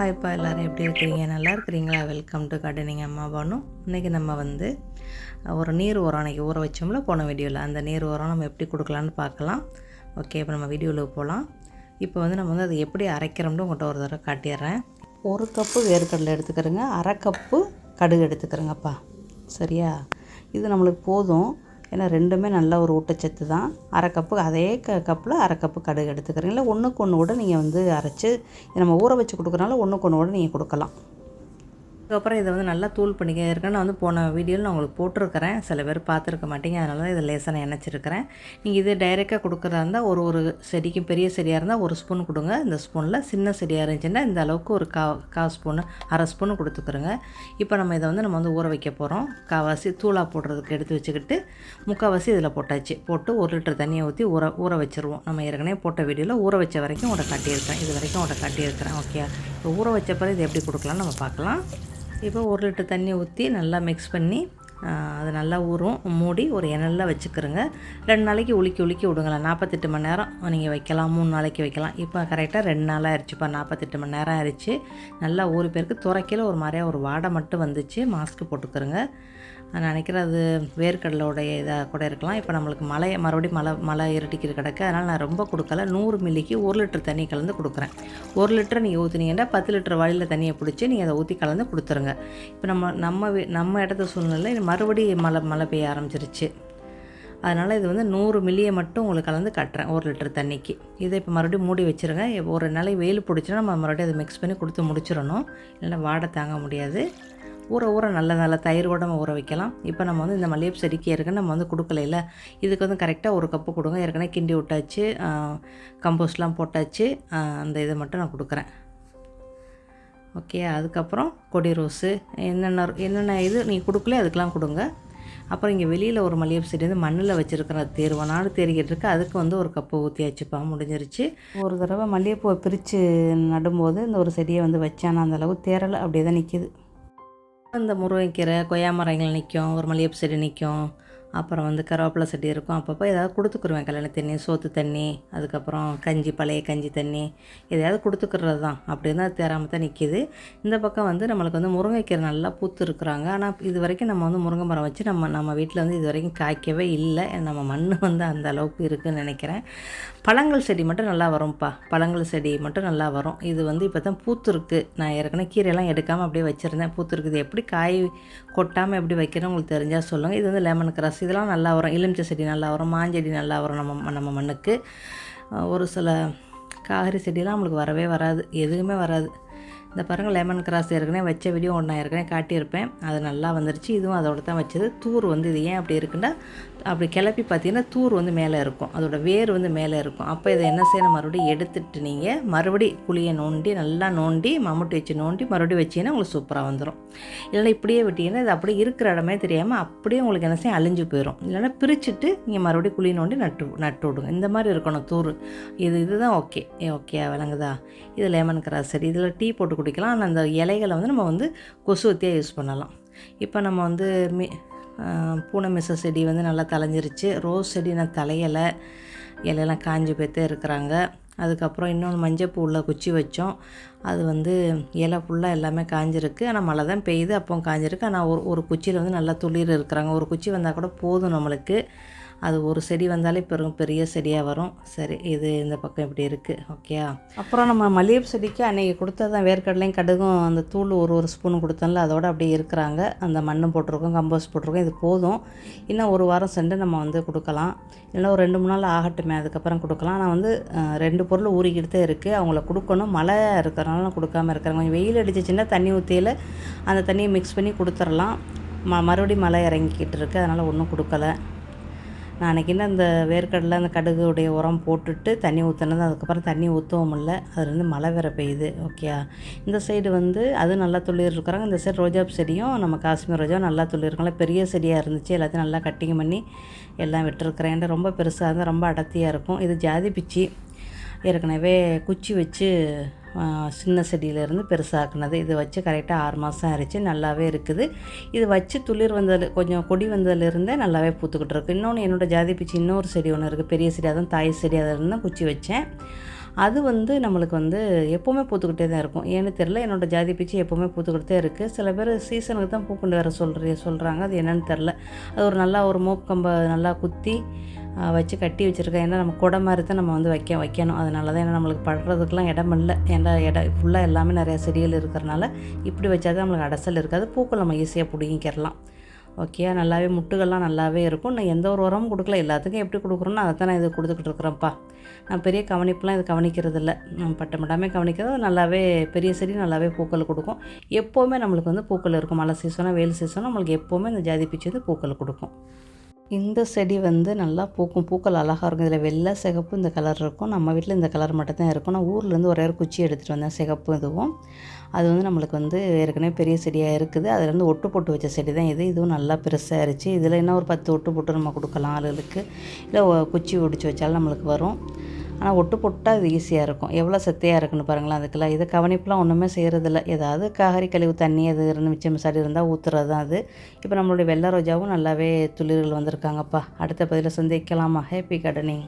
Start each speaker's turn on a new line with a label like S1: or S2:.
S1: ஹாய்ப்பா எல்லோரும் எப்படி இருக்கிறீங்க? நல்லா இருக்கிறீங்களா? வெல்கம் டு கார்டனிங் அம்மா பானும் இன்றைக்கி நம்ம வந்து ஒரு நீர் உரம் அன்றைக்கி ஊற வச்சோம்ல போன வீடியோவில் அந்த நீர் உரம் நம்ம எப்படி கொடுக்கலான்னு பார்க்கலாம். ஓகே இப்போ நம்ம வீடியோவில் போகலாம் இப்போ வந்து நம்ம வந்து அதை எப்படி அரைக்கிறோம்னு உங்கள்கிட்ட ஒரு தடவை காட்டிடுறேன். ஒரு கப்பு வேர்க்கடலை எடுத்துக்கிறேங்க. அரை கப்பு கடுகு எடுத்துக்கிறேங்கப்பா. சரியா? இது நம்மளுக்கு போதும். ஏன்னா ரெண்டுமே நல்ல ஒரு ஊட்டச்சத்து தான். அரை கப்பு அதே க கப்பில் அரை கப்பு கடுகு எடுத்துக்கிறீங்களா ஒன்றுக்கு ஒன்று கூட நீங்கள் வந்து அரைச்சி நம்ம ஊற வச்சு கொடுக்குறனால ஒன்றுக்கு ஒன்று கூட நீங்கள் கொடுக்கலாம். அதுக்கப்புறம் இதை வந்து நல்லா தூள் பண்ணிக்க இருக்கேன் நான் வந்து போன வீடியோவில் நான் உங்களுக்கு போட்டிருக்கிறேன். சில பேர் பார்த்துருக்க மாட்டீங்க. அதனால தான் இதை லேசாக நான் நினச்சிருக்கிறேன் நீங்கள் இதை டைரெக்டாக கொடுக்குறதா இருந்தால் ஒரு ஒரு செடிக்கும் பெரிய செடியாக இருந்தால் ஒரு ஸ்பூன் கொடுங்க. இந்த ஸ்பூனில் சின்ன செடியாக இருந்துச்சுன்னா இந்த அளவுக்கு ஒரு கா கா ஸ்பூனு அரை ஸ்பூன் கொடுத்துக்கிறோங்க. இப்போ நம்ம இதை வந்து நம்ம வந்து ஊற வைக்க போகிறோம் காவாசி தூளாக போடுறதுக்கு எடுத்து வச்சுக்கிட்டு முக்கால்வாசி இதில் போட்டாச்சு. போட்டு ஒரு லிட்டர் தண்ணியை ஊற்றி ஊற ஊற வச்சுருவோம். நம்ம ஏற்கனவே போட்ட வீடியோவில் ஊற வச்ச வரைக்கும் உங்களை காட்டியிருக்கேன் இது வரைக்கும் உங்களை காட்டியிருக்கிறேன். ஓகே. இப்போ ஊற வச்ச பிறகு இது எப்படி கொடுக்கலாம்னு நம்ம பார்க்கலாம். இப்போ ஒரு லிட்டர் தண்ணி ஊற்றி நல்லா மிக்ஸ் பண்ணி அது நல்லா ஊறும். மூடி ஒரு எண்ணெயில் வச்சுக்கிறோங்க. ரெண்டு நாளைக்கு உலுக்கி உலுக்கி விடுங்களேன். நாற்பத்தெட்டு மணி நேரம் நீங்கள் வைக்கலாம். மூணு நாளைக்கு வைக்கலாம். இப்போ கரெக்டாக ரெண்டு நாளாக ஆயிடுச்சுப்பா நாற்பத்தெட்டு மணி நேரம் ஆயிடுச்சு நல்லா ஊறி பேருக்கு துறைக்கையில் ஒரு மாதிரியாக ஒரு வாடை மட்டும் வந்துச்சு. மாஸ்க்கு போட்டுக்கிறோங்க. நான் நினைக்கிறேன் அது வேர்க்கடலோடைய இதாக கூட இருக்கலாம். இப்போ நம்மளுக்கு மழை மறுபடியும் மழை மழை இருட்டிக்கிற கிடக்கு. அதனால் நான் ரொம்ப கொடுக்கல. நூறு மில்லிக்கு ஒரு லிட்டர் தண்ணி கலந்து கொடுக்குறேன். ஒரு லிட்டர் நீங்கள் ஊற்றுனீங்கன்னா பத்து லிட்டர் வழியில் தண்ணியை பிடிச்சி நீங்கள் அதை ஊற்றி கலந்து கொடுத்துருங்க. இப்போ நம்ம நம்ம நம்ம இடத்த சூழ்நிலை மறுபடியும் மழை மழை பெய்ய ஆரம்பிச்சிருச்சு. அதனால் இது வந்து நூறு மில்லியை மட்டும் உங்களுக்கு கலந்து கட்டுறேன் ஒரு லிட்டர் தண்ணிக்கு. இதை இப்போ மறுபடியும் மூடி வச்சுருங்க. ஒரு நாளைக்கு வெயில் பிடிச்சினா நம்ம மறுபடியும் அதை மிக்ஸ் பண்ணி கொடுத்து முடிச்சிடணும். இல்லைன்னா வாடை தாங்க முடியாது. ஊற ஊற நல்ல நல்ல தயிரோட நம்ம ஊற வைக்கலாம். இப்போ நம்ம வந்து இந்த மல்லிகைப்பூ செடிக்கு ஏற்கனவே நம்ம வந்து கொடுக்கலையில இதுக்கு வந்து கரெக்டாக ஒரு கப்பு கொடுங்க. ஏற்கனவே கிண்டி விட்டாச்சு. கம்போஸ்ட்லாம் போட்டாச்சு. அந்த இதை மட்டும் நான் கொடுக்குறேன். ஓகே அதுக்கப்புறம் கொடி ரோஸு. என்னென்ன என்னென்ன இது நீங்கள் கொடுக்கல அதுக்கெலாம் கொடுங்க. அப்புறம் இங்கே வெளியில் ஒரு மல்லிகைப்பூ செடி வந்து மண்ணில் வச்சுருக்கிற தேர்வை நாடு தேறிக்கிட்டு இருக்கு. அதுக்கு வந்து ஒரு கப்பு ஊற்றியாச்சுப்பா முடிஞ்சிருச்சு. ஒரு தடவை மல்லிகைப்பூவை பிரித்து நடும்போது இந்த ஒரு செடியை வந்து வச்சானா. அந்தளவு தேரலை அப்படியே தான் நிற்கிது இந்த முருங்கைக்கீரை கொய்யா மரங்கள் நிற்கும் ஒரு மல்லிகைப்பூ செடி நிற்கும் அப்புறம் வந்து கருவேப்பிலை செடி இருக்கும். அப்பப்போ ஏதாவது கொடுத்துக்குருவேன். கல்யாண தண்ணி சோத்து தண்ணி அதுக்கப்புறம் கஞ்சி பழைய கஞ்சி தண்ணி எதையாவது கொடுத்துக்கிறது தான். அப்படி இருந்தால் தேராமல் தான் நிற்கிது இந்த பக்கம் வந்து நம்மளுக்கு வந்து முருங்கைக்கீரை நல்லா பூத்து இருக்கிறாங்க. ஆனால் இது வரைக்கும் நம்ம வந்து முருங்கை மரம் வச்சு நம்ம நம்ம வீட்டில் வந்து இது வரைக்கும் காய்க்கவே இல்லை. நம்ம மண் வந்து அந்த அளவுக்கு இருக்குதுன்னு நினைக்கிறேன். பழங்கள் செடி மட்டும் நல்லா வரும்ப்பா. பழங்கள் செடி மட்டும் நல்லா வரும். இது வந்து இப்போ தான் பூத்துருக்கு. நான் ஏற்கனவே கீரையெல்லாம் எடுக்காமல் அப்படியே வச்சுருந்தேன். பூத்துருக்குது. எப்படி காய் கொட்டாமல் எப்படி வைக்கணும் உங்களுக்கு தெரிஞ்சால் சொல்லுங்கள் இது வந்து லெமன் கிராஸ் இதெல்லாம் நல்லா வரும். எலுமிச்சை செடி நல்லா வரும். மாஞ்செடி நல்லா வரும் நம்ம நம்ம மண்ணுக்கு. ஒரு சில காய்கறி செடியெலாம் நம்மளுக்கு வரவே வராது. எதுவுமே வராது. இந்த பாருங்கள் லெமன் கிராஸ் ஏற்கனவே வச்ச வீடியோ ஒன்றா ஏற்கனவே காட்டியிருப்பேன். அது நல்லா வந்துருச்சு. இதுவும் அதோட தான் வச்சது. தூர் வந்து இது ஏன் அப்படி இருக்குன்னா அப்படி கிளப்பி பார்த்தீங்கன்னா தூர் வந்து மேலே இருக்கும். அதோட வேர் வந்து மேலே இருக்கும். அப்போ இதை என்ன செய்யணும்? மறுபடியும் எடுத்துட்டு நீங்கள் மறுபடி குழியை நோண்டி நல்லா நோண்டி மம்முட்டி வச்சு நோண்டி மறுபடியும் வச்சிங்கன்னா உங்களுக்கு சூப்பராக வந்துடும் இல்லைன்னா இப்படியே விட்டிங்கன்னா இது அப்படியே இருக்கிற இடமே தெரியாமல் அப்படியே உங்களுக்கு என்ன செய்யும்? அழிஞ்சு போயிடும் இல்லைன்னா பிரிச்சுட்டு நீங்கள் மறுபடியும் குழி நோண்டி நட்டு நட்டு விடுங்க. இந்த மாதிரி இருக்கணும் தூர். இது இதுதான் ஓகே ஓகே விளங்குதா? இது லெமன் கிராஸ் சரி. இதில் டீ போட்டு குடிக்கலாம். ஆனால் அந்த இலைகளை வந்து நம்ம வந்து கொசுவத்தியாக யூஸ் பண்ணலாம். இப்போ நம்ம வந்து மி பூனை மிச செடி வந்து நல்லா தலைஞ்சிருச்சு ரோஸ் செடி நான் தலையலை இலையெல்லாம் காஞ்சி போய்த்தே இருக்கிறாங்க. அதுக்கப்புறம் இன்னொன்று மஞ்சள் உள்ள குச்சி வச்சோம். அது வந்து இலை ஃபுல்லாக எல்லாமே காஞ்சிருக்கு. ஆனால் மழை தான் பெய்யுது அப்போ காஞ்சிருக்கு. ஆனால் ஒரு ஒரு குச்சியில் வந்து நல்லா துளிர் இருக்கிறாங்க. ஒரு குச்சி வந்தால் கூட போதும் நம்மளுக்கு. அது ஒரு செடி வந்தாலே பெரும் பெரிய செடியாக வரும். சரி இது இந்த பக்கம் இப்படி இருக்குது ஓகே அப்புறம் நம்ம மல்லிகைப்பூ செடிக்கு அன்றைக்கி கொடுத்தது தான் வேர்க்கடலையும் கடுகும் அந்த தூள் ஒரு ஒரு ஸ்பூன் கொடுத்தோம்ல அதோட அப்படியே இருக்கிறாங்க. அந்த மண்ணும் போட்டிருக்கோம் கம்போஸ்ட் போட்டிருக்கோம் இது போதும். இன்னும் ஒரு வாரம் சென்று நம்ம வந்து கொடுக்கலாம். இல்லைன்னா ஒரு ரெண்டு மூணு நாள் ஆகட்டுமே அதுக்கப்புறம் கொடுக்கலாம். ஆனால் வந்து ரெண்டு பொருள் ஊறிக்கிட்டு தான் இருக்குது அவங்கள கொடுக்கணும். மழை இருக்கிறனால கொடுக்காமல் இருக்கிறாங்க கொஞ்சம் வெயில் அடிச்சிச்சின்னா தண்ணி ஊற்றியில் அந்த தண்ணியை மிக்ஸ் பண்ணி கொடுத்துடலாம். ம மறுபடியும் மழை இறங்கிக்கிட்டு இருக்குது அதனால் ஒன்றும் கொடுக்கல. நான் அன்றைக்கி அந்த வேர்க்கடலை அந்த கடுகுடைய உரம் போட்டுட்டு தண்ணி ஊற்றினது அதுக்கப்புறம் தண்ணி ஊற்றவும் இல்லை. அதுலேருந்து மழை வேற பெய்யுது. ஓகே இந்த சைடு வந்து அது நல்லா துளிர் இருக்கிறாங்க இந்த சைடு ரோஜா செடியும் நம்ம காஷ்மீர் ரோஜா நல்லா துளிர்க்கலாம் பெரிய செடியாக இருந்துச்சு. எல்லாத்தையும் நல்லா கட்டிங் பண்ணி எல்லாம் விட்டுருக்குறேன். ரொம்ப பெருசாக இருந்தால் ரொம்ப அடர்த்தியாக இருக்கும். இது ஜாதி பிச்சி. ஏற்கனவே குச்சி வச்சு சின்ன செடியிலேருந்து பெருசாக்குனது. இது வச்சு கரெக்டாக ஆறு மாதம் ஆயிடுச்சு நல்லாவே இருக்குது. இது வச்சு துளிர் வந்ததில் கொஞ்சம் கொடி வந்ததுலேருந்தே நல்லாவே பூத்துக்கிட்டு இருக்குது இன்னொன்று என்னோடய ஜாதி பிச்சு இன்னொரு செடி ஒன்று இருக்குது பெரிய செடி அதுவும் தாய் செடி அதில் தான் குச்சி வச்சேன். அது வந்து நம்மளுக்கு வந்து எப்போவுமே பூத்துக்கிட்டே தான் இருக்கும். ஏன்னு தெரில என்னோடய ஜாதி பிச்சு எப்போவுமே பூத்துக்கிட்டே இருக்குது சில பேர் சீசனுக்கு தான் பூக்கொண்டு வர சொல்கிற சொல்கிறாங்க அது என்னென்னு தெரில அது ஒரு நல்லா ஒரு மோப் கம்பை நல்லா குத்தி வச்சு கட்டி வச்சுருக்கேன். ஏன்னா நம்ம குடை மாதிரி தான் நம்ம வந்து வைக்க வைக்கணும். அதனால தான் ஏன்னா நம்மளுக்கு படுறதுக்கெலாம் இடம் இல்லை. ஏன்னா இடம் ஃபுல்லாக எல்லாமே நிறையா செடிகள் இருக்கிறனால இப்படி வச்சா தான் நம்மளுக்கு அடசல் இருக்காது. பூக்கள் நம்ம ஈஸியாக பிடிங்கிக்கிறலாம். ஓகே நல்லாவே முட்டுகள்லாம் நல்லாவே இருக்கும். நான் எந்த ஒரு உரமும் கொடுக்கல. எல்லாத்துக்கும் எப்படி கொடுக்குறோன்னு அதை தான் நான் இது கொடுத்துக்கிட்டு இருக்கிறேன்ப்பா. நான் பெரிய கவனிப்புலாம் இது கவனிக்கிறது இல்லை நான் பட்டமிடாமே கவனிக்கிறது நல்லாவே பெரிய செடி நல்லாவே பூக்கள் கொடுக்கும். எப்போவுமே நம்மளுக்கு வந்து பூக்கள் இருக்கும். மழை சீசனோ வெயில் சீசனோ நம்மளுக்கு எப்போவுமே இந்த ஜாதி பிச்சு வந்து பூக்கள் கொடுக்கும். இந்த செடி வந்து நல்லா பூக்கும் பூக்கள் அழகாக இருக்கும். இதில் வெள்ளை சிகப்பு இந்த கலர் இருக்கும். நம்ம வீட்டில் இந்த கலர் மட்டும் தான் இருக்கும். நான் ஊர்லேருந்து ஒரே ஒரு குச்சி எடுத்துகிட்டு வந்தேன் சிகப்பு இதுவும். அது வந்து நம்மளுக்கு வந்து ஏற்கனவே பெரிய செடியாக இருக்குது. அதுலேருந்து ஒட்டு போட்டு வச்ச செடி தான் இது. இதுவும் நல்லா பெருசாக இருந்துச்சு இதில் என்ன ஒரு பத்து ஒட்டு போட்டு நம்ம கொடுக்கலாம் ஆளுகளுக்கு. இல்லை குச்சி ஒடிச்சு வச்சாலும் நம்மளுக்கு வரும். ஆனால் ஒட்டு போட்டால் அது ஈஸியாக இருக்கும். எவ்வளோ சத்தியாக இருக்குன்னு பாருங்களேன் அதுக்கெல்லாம். இது கவனிப்புலாம் ஒன்றுமே செய்கிறதில்ல. ஏதாவது காகரி கழிவு தண்ணி அது இருந்து மிச்சம் சரி இருந்தால் ஊற்றுறது தான் அது. இப்போ நம்மளுடைய வெள்ளை ரோஜாவும் நல்லாவே துளிர்கள் வந்திருக்காங்கப்பா. அடுத்த பதிவில் சந்திக்கலாமா? Happy gardening